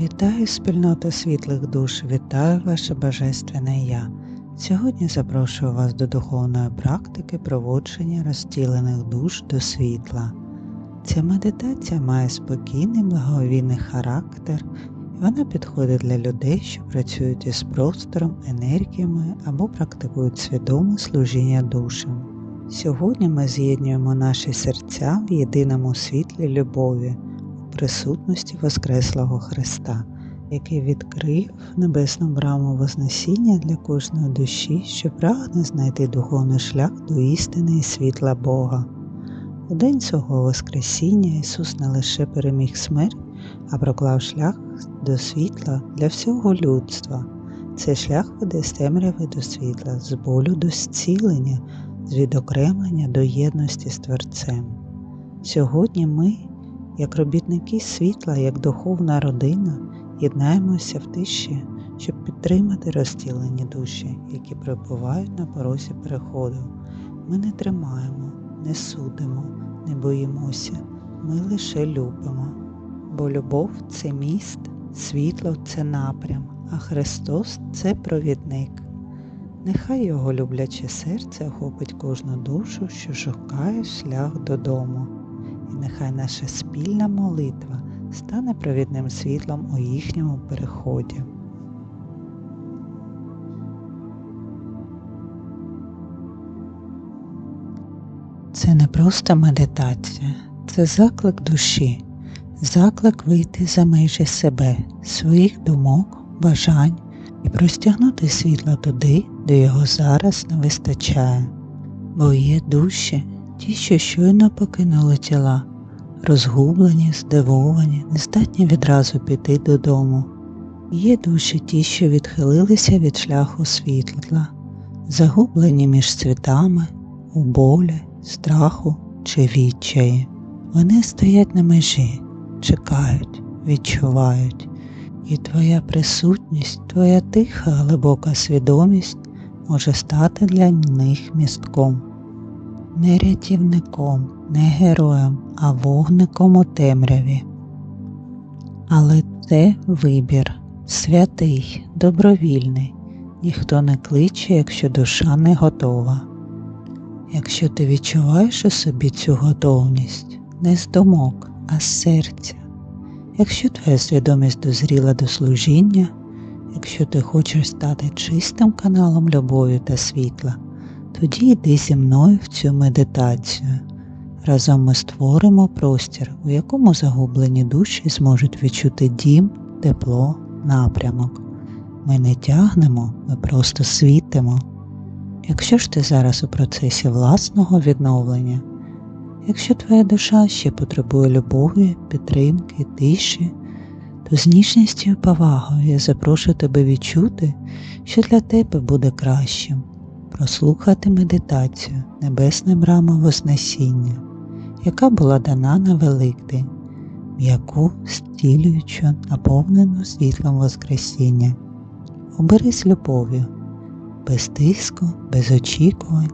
Вітаю спільнота світлих душ, вітаю ваше Божественне Я. Сьогодні запрошую вас до духовної практики проводження розділених душ до світла. Ця медитація має спокійний благовійний характер і вона підходить для людей, що працюють із простором, енергіями або практикують свідоме служіння душам. Сьогодні ми з'єднуємо наші серця в єдиному світлі любові присутності Воскреслого Христа, який відкрив небесну браму Вознесіння для кожної душі, що прагне знайти духовний шлях до істини і світла Бога. У день свого Воскресіння Ісус не лише переміг смерть, а проклав шлях до світла для всього людства. Цей шлях веде з темряви до світла, з болю до зцілення, з відокремлення до єдності з Творцем. Сьогодні ми як робітники світла, як духовна родина, єднаємося в тиші, щоб підтримати розділені душі, які перебувають на порозі переходу. Ми не тримаємо, не судимо, не боїмося, ми лише любимо. Бо любов це міст, світло це напрям, а Христос це провідник. Нехай Його любляче серце охопить кожну душу, що шукає шлях додому нехай наша спільна молитва стане провідним світлом у їхньому переході. Це не просто медитація, це заклик душі, заклик вийти за межі себе, своїх думок, бажань і простягнути світло туди, де його зараз не вистачає, бо є душі, ті, що щойно покинули тіла, розгублені, здивовані, не здатні відразу піти додому. Є душі ті, що відхилилися від шляху світла, загублені між світами, у болі, страху чи відчаї. Вони стоять на межі, чекають, відчувають, і твоя присутність, твоя тиха, глибока свідомість може стати для них містком не рятівником, не героєм, а вогником у темряві. Але це вибір святий, добровільний, ніхто не кличе, якщо душа не готова. Якщо ти відчуваєш у собі цю готовність не з думок, а з серця, якщо твоя свідомість дозріла до служіння, якщо ти хочеш стати чистим каналом любові та світла, тоді йди зі мною в цю медитацію. Разом ми створимо простір, у якому загублені душі зможуть відчути дім, тепло, напрямок. Ми не тягнемо, ми просто світимо. Якщо ж ти зараз у процесі власного відновлення, якщо твоя душа ще потребує любові, підтримки, тиші, то з ніжністю і повагою я запрошую тебе відчути, що для тебе буде кращим прослухати медитацію Небесне брама Вознесіння, яка була дана на Великдень, м'яку, стілюючу, наповнену світлом Воскресіння. Оберись любов'ю, без тиску, без очікувань,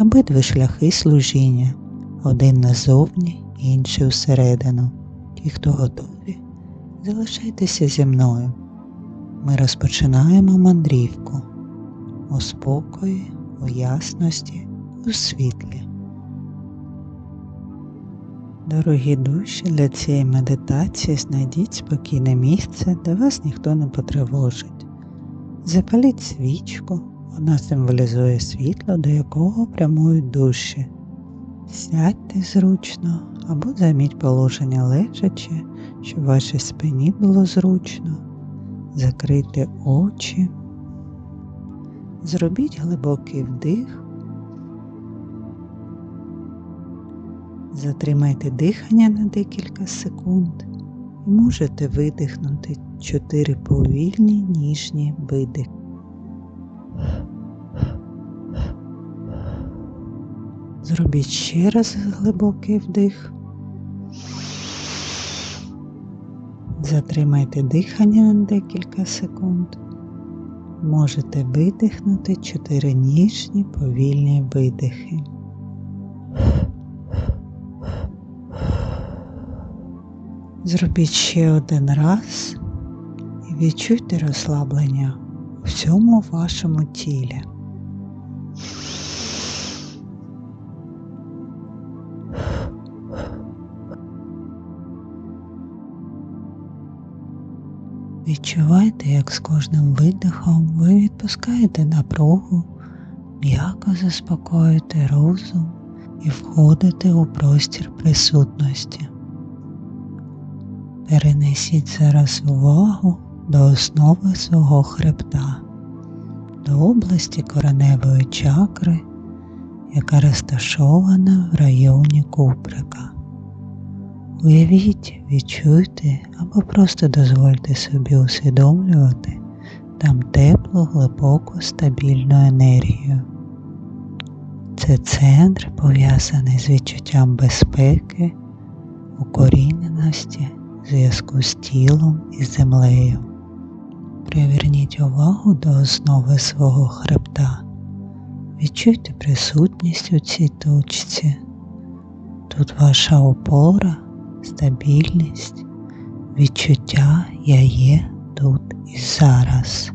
обидві шляхи служіння, один назовні, інший усередину. Ті, хто готові, залишайтеся зі мною. Ми розпочинаємо мандрівку у спокої, у ясності, у світлі. Дорогі душі, для цієї медитації знайдіть спокійне місце, де вас ніхто не потривожить. Запаліть свічку, вона символізує світло, до якого прямують душі. Сядьте зручно або займіть положення лежачи, щоб вашій спині було зручно, закрийте очі. Зробіть глибокий вдих, затримайте дихання на декілька секунд і можете видихнути чотири повільні ніжні видихи. Зробіть ще раз глибокий вдих. Затримайте дихання на декілька секунд можете видихнути чотири ніжні повільні видихи. Зробіть ще один раз і відчуйте розслаблення у всьому вашому тілі. Відчувайте, як з кожним видихом ви відпускаєте напругу, м'яко заспокоюєте розум і входите у простір присутності. Перенесіть зараз увагу до основи свого хребта, до області кореневої чакри, яка розташована в районі куприка. Уявіть, відчуйте або просто дозвольте собі усвідомлювати там теплу, глибоку, стабільну енергію. Це центр пов'язаний з відчуттям безпеки, укоріненості, зв'язку з тілом і землею. Приверніть увагу до основи свого хребта. Відчуйте присутність у цій точці. Тут ваша опора стабільність, відчуття я є тут і зараз.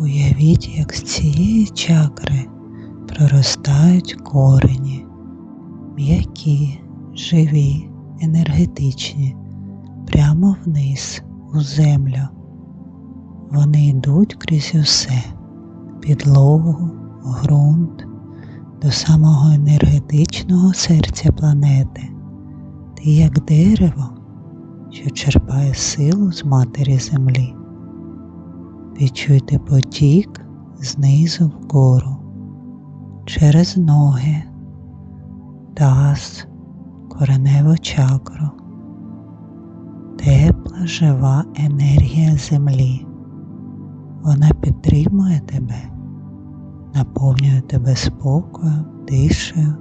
Уявіть, як з цієї чакри проростають корені, м'які, живі, енергетичні, прямо вниз, у землю. Вони йдуть крізь усе, підлогу, ґрунт, до самого енергетичного серця планети. Ти як дерево, що черпає силу з матері землі. Відчуйте потік знизу вгору, через ноги, таз, кореневу чакру, тепла жива енергія землі. Вона підтримує тебе наповнює тебе спокоєм, тишею,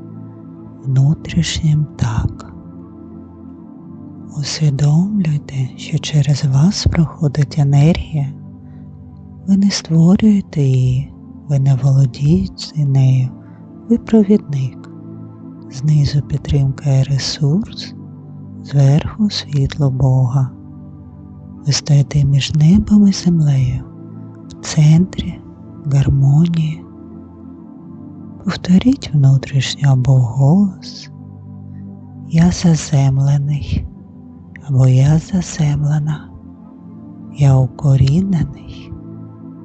внутрішнім так. Усвідомлюйте, що через вас проходить енергія, ви не створюєте її, ви не володієте нею, ви провідник. Знизу підтримка і ресурс, зверху світло Бога. Ви стоїте між небом і землею, в центрі гармонії Повторіть внутрішньо або голос Я заземлений або я заземлена, я укорінений,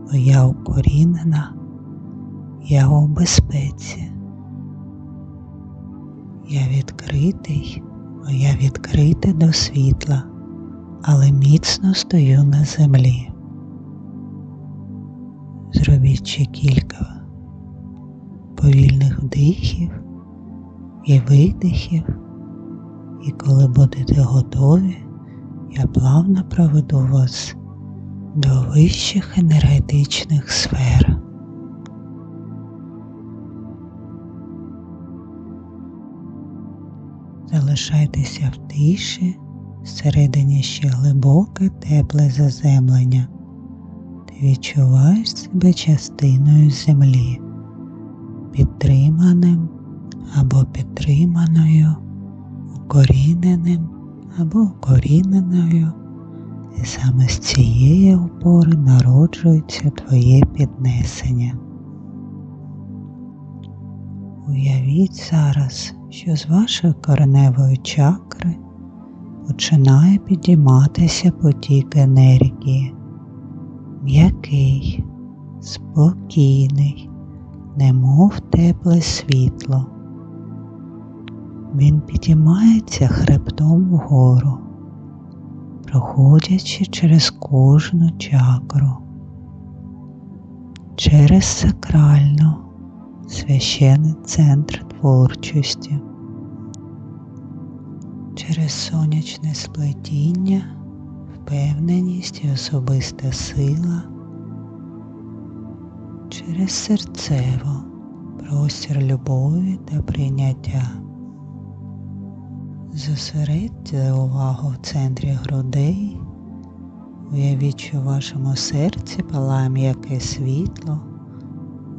бо я укорінена, я у безпеці. Я відкритий, бо я відкритий до світла, але міцно стою на землі. Зробіть ще кілька повільних вдихів і видихів, і коли будете готові, я плавно проведу вас до вищих енергетичних сфер. Залишайтеся в тиші, всередині ще глибоке тепле заземлення. Ти відчуваєш себе частиною землі підтриманим або підтриманою, укоріненим або укоріненою, і саме з цієї опори народжується твоє піднесення. Уявіть зараз, що з вашої кореневої чакри починає підійматися потік енергії, м'який, спокійний, немов тепле світло. Він підіймається хребтом вгору, проходячи через кожну чакру, через сакральну, священний центр творчості, через сонячне сплетіння, впевненість і особиста сила через серцево, простір любові та прийняття. Зосередьте увагу в центрі грудей, уявіть, що в вашому серці палає м'яке світло,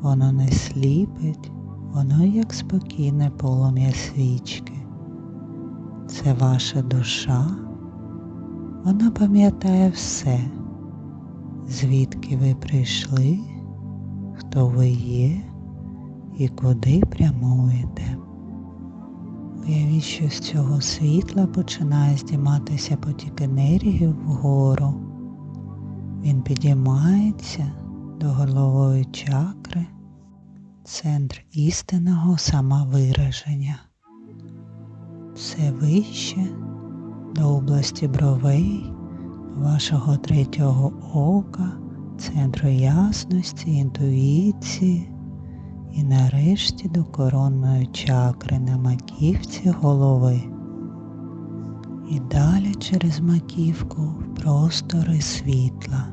воно не сліпить, воно як спокійне полум'я свічки. Це ваша душа, вона пам'ятає все, звідки ви прийшли, хто ви є і куди прямуєте. Уявіть, що з цього світла починає здійматися потік енергії вгору. Він підіймається до горлової чакри, центр істинного самовираження. Все вище до області бровей, вашого третього ока, центру ясності, інтуїції і нарешті до коронної чакри на маківці голови. І далі через маківку в простори світла.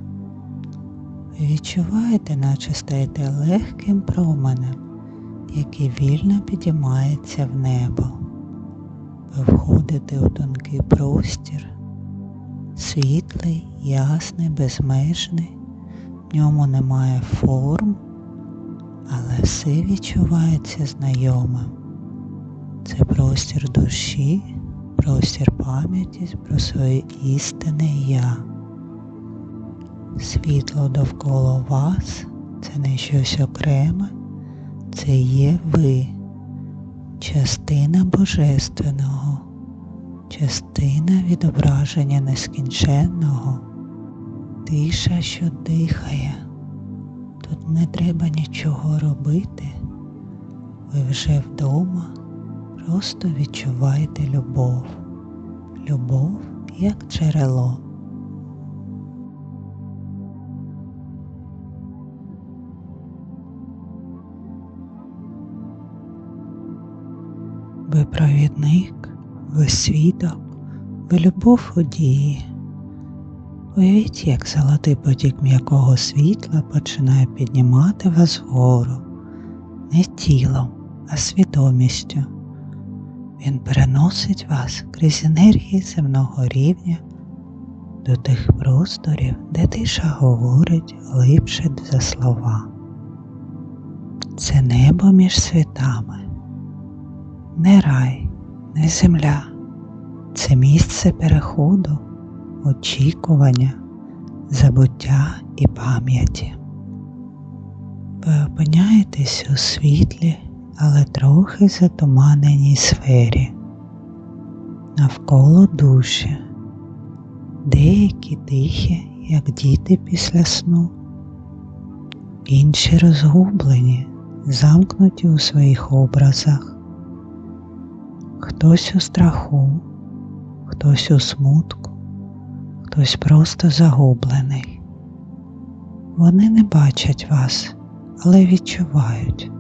Відчуваєте, наче стаєте легким променем, який вільно підіймається в небо. Ви входите у тонкий простір, світлий, ясний, безмежний, ньому немає форм, але все відчувається знайомим. Це простір душі, простір пам'яті про своє істинне я. Світло довкола вас це не щось окреме, це є ви, частина Божественного, частина відображення нескінченного, тиша, що дихає. Тут не треба нічого робити, ви вже вдома, просто відчувайте любов, любов як джерело. Ви провідник, ви свідок, ви любов у дії. Уявіть, як золотий потік м'якого світла починає піднімати вас вгору, не тілом, а свідомістю. Він переносить вас крізь енергії земного рівня до тих просторів, де тиша говорить глибше за слова. Це небо між світами не рай, не земля, це місце переходу, очікування, забуття і пам'яті. Ви опиняєтесь у світлі, але трохи затуманеній сфері, навколо душі, деякі тихі, як діти після сну, інші розгублені, замкнуті у своїх образах. Хтось у страху, хтось у смутку, хтось просто загублений. Вони не бачать вас, але відчувають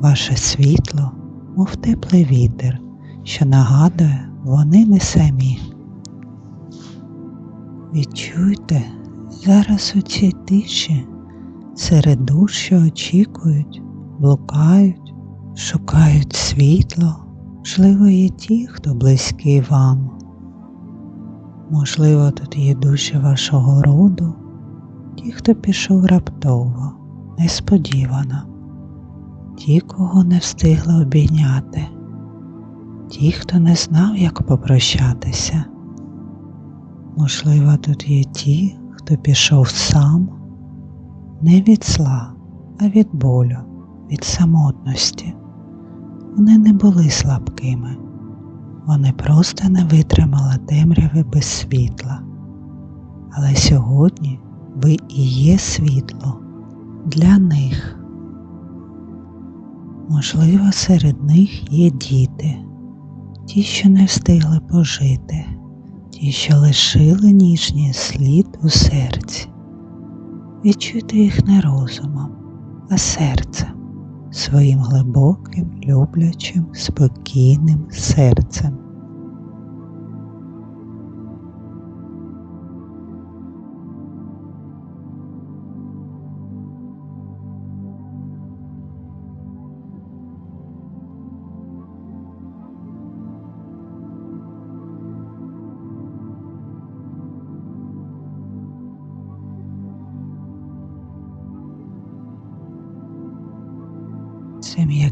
ваше світло, мов теплий вітер, що нагадує, вони не самі. Відчуйте зараз у цій тиші серед душ, що очікують, блукають, шукають світло. Можливо, є ті, хто близький вам. Можливо, тут є душі вашого роду, ті, хто пішов раптово, несподівано, ті, кого не встигли обійняти, ті, хто не знав, як попрощатися. Можливо, тут є ті, хто пішов сам, не від зла, а від болю, від самотності. Вони не були слабкими, вони просто не витримали темряви без світла. Але сьогодні ви і є світло для них. Можливо, серед них є діти, ті, що не встигли пожити, ті, що лишили ніжній слід у серці. Відчуйте їх не розумом, а серцем своїм глибоким, люблячим, спокійним серцем.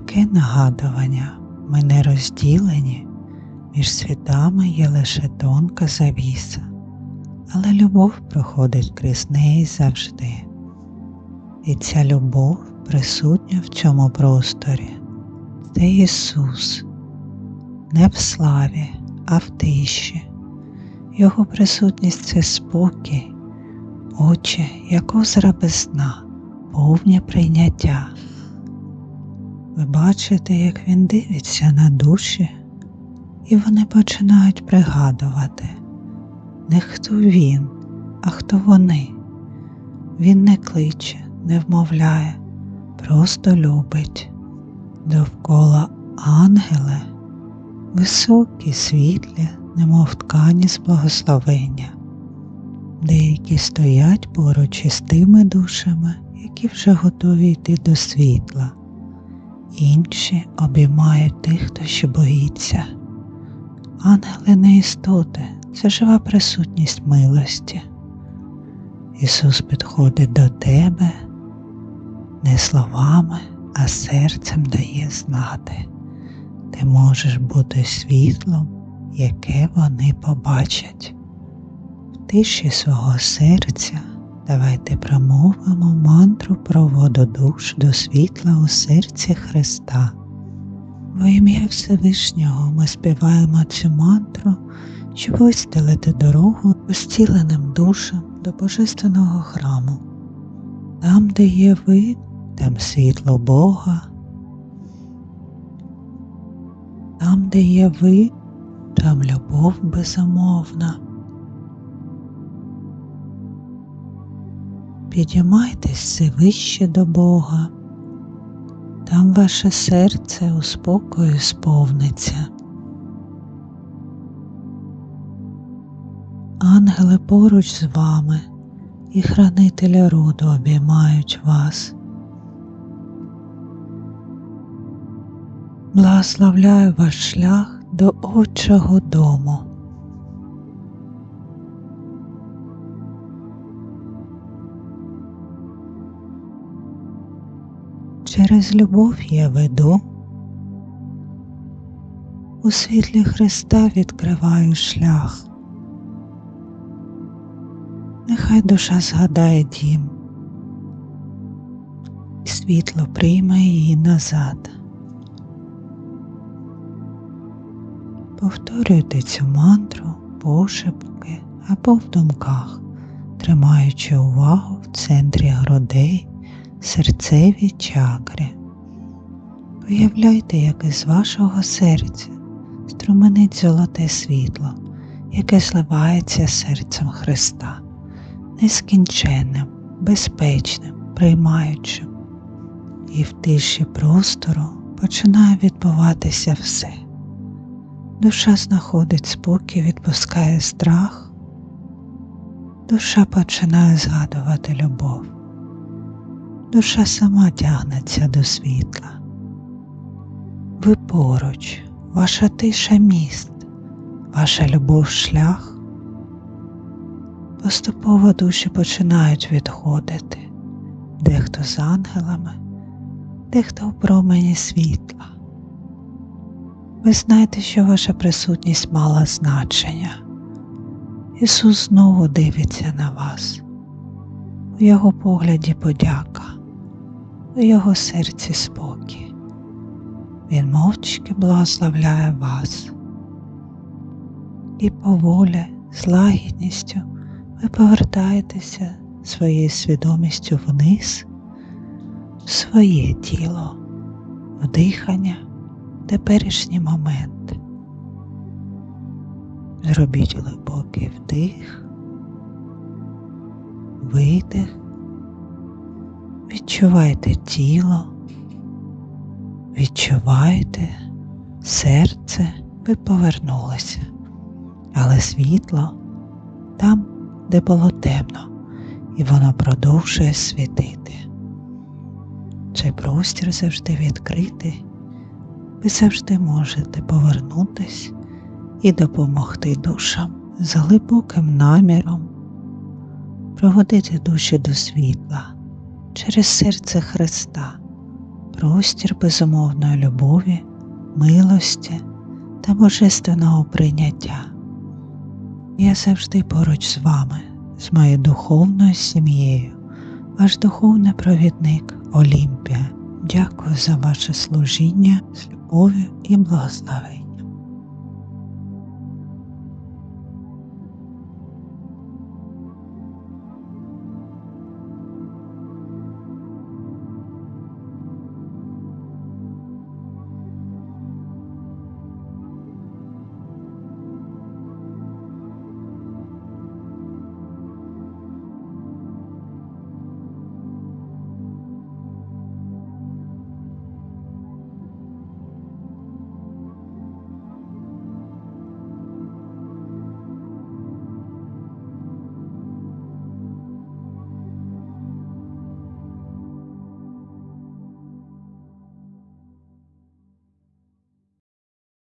М'яке нагадування, ми не розділені, Між світами є лише тонка завіса, але любов проходить крізь неї завжди. І ця любов присутня в цьому просторі. Це Ісус, не в славі, а в тиші. Його присутність це спокій, очі, як озера без дна, повні прийняття. Ви бачите, як він дивиться на душі, і вони починають пригадувати не хто він, а хто вони. Він не кличе, не вмовляє, просто любить. Довкола ангели, високі, світлі, немов ткані з благословення. Деякі стоять поруч із тими душами, які вже готові йти до світла, інші обіймають тих, хто ще боїться. Ангели не істоти, це жива присутність милості. Ісус підходить до тебе не словами, а серцем дає знати. Ти можеш бути світлом, яке вони побачать. В тиші свого серця давайте промовимо мантру про воду душ до світла у серці Христа. Во ім'я Всевишнього ми співаємо цю мантру, щоб вистелити дорогу розціленим душам до Божественного храму. Там, де є ви, там світло Бога. Там, де є ви, там любов безумовна. Підіймайтесь все вище до Бога, там ваше серце у спокою сповниться. Ангели поруч з вами і хранителі роду обіймають вас. Благословляю ваш шлях до Отчого дому. Через любов я веду, у світлі Христа відкриваю шлях. Нехай душа згадає дім, і світло прийме її назад. Повторюйте цю мантру пошепки або в думках, тримаючи увагу в центрі грудей, серцевій чакрі. Уявляйте, як із вашого серця струменить золоте світло, яке зливається серцем Христа, нескінченним, безпечним, приймаючим, і в тиші простору починає відбуватися все. Душа знаходить спокій, відпускає страх, душа починає згадувати любов, душа сама тягнеться до світла. Ви поруч, ваша тиша міст, ваша любов шлях. Поступово душі починають відходити, дехто з ангелами, дехто в промені світла. Ви знаєте, що ваша присутність мала значення. Ісус знову дивиться на вас, у Його погляді подяка, у Його серці спокій. Він мовчки благословляє вас. І поволі, з лагідністю ви повертаєтеся своєю свідомістю вниз, в своє тіло, в дихання теперішній момент. Зробіть глибокий вдих, видих, відчувайте тіло, відчувайте серце, ви повернулися, але світло там, де було темно, і воно продовжує світити. Цей простір завжди відкритий. Ви завжди можете повернутись і допомогти душам з глибоким наміром, проводити душі до світла через серце Христа, простір безумовної любові, милості та божественного прийняття. Я завжди поруч з вами, з моєю духовною сім'єю, ваш духовний провідник Олімпія. Дякую за ваше служіння з любов'ю і благословенням.